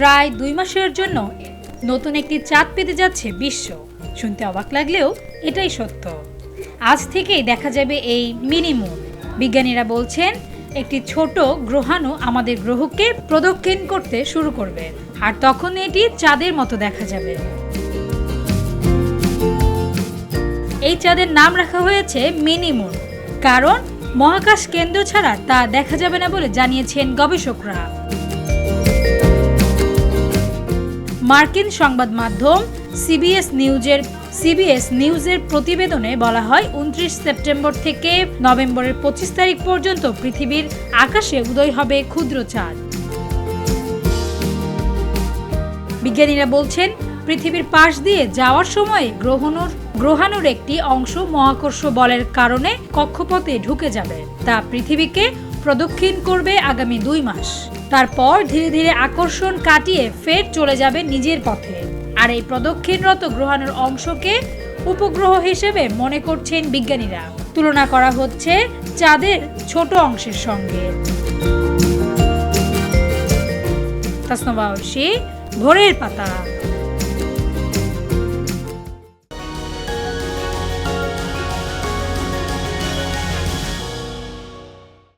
প্রায় দুই মাসের জন্য নতুন একটি চাঁদ পেতে যাচ্ছে বিশ্ব। শুনতে অবাক লাগলেও এটাই সত্য। আজ থেকেই দেখা যাবে এই মিনি মুন। বিজ্ঞানীরা বলছেন, একটি ছোট গ্রহাণু আমাদের গ্রহকে প্রদক্ষিণ করতে শুরু করবে। আর তখন এটি চাঁদের মতো দেখা যাবে। এই চাঁদের নাম রাখা হয়েছে মিনি মুন। কারণ মহাকাশ কেন্দ্র ছাড়া তা দেখা যাবে না বলে জানিয়েছেন গবেষকরা। মার্কিন সংবাদ মাধ্যম সিবিএস নিউজের সিবিএস নিউজের প্রতিবেদনে বলা হয়, উনত্রিশ সেপ্টেম্বর থেকে নভেম্বরের পঁচিশ তারিখ পর্যন্ত পৃথিবীর আকাশে উদয় হবে ক্ষুদ্র চাঁদ। বিজ্ঞানীরা বলছেন, পৃথিবীর পাশ দিয়ে যাওয়ার সময় গ্রহণুর গ্রহাণুর একটি অংশ মহাকর্ষ বলের কারণে কক্ষপথে ঢুকে যাবে। তা পৃথিবীকে প্রদক্ষিণ করবে আগামী দুই মাস। তারপর ধীরে ধীরে আকর্ষণ কাটিয়ে ফের চলে যাবে নিজের পথে। আর এই প্রদক্ষিণরত গ্রহাণুর অংশকে উপগ্রহ হিসেবে মনে করছেন বিজ্ঞানীরা। তুলনা করা হচ্ছে চাঁদের ছোট অংশের সঙ্গে। তাসনবাউসি ভোরের পাতা।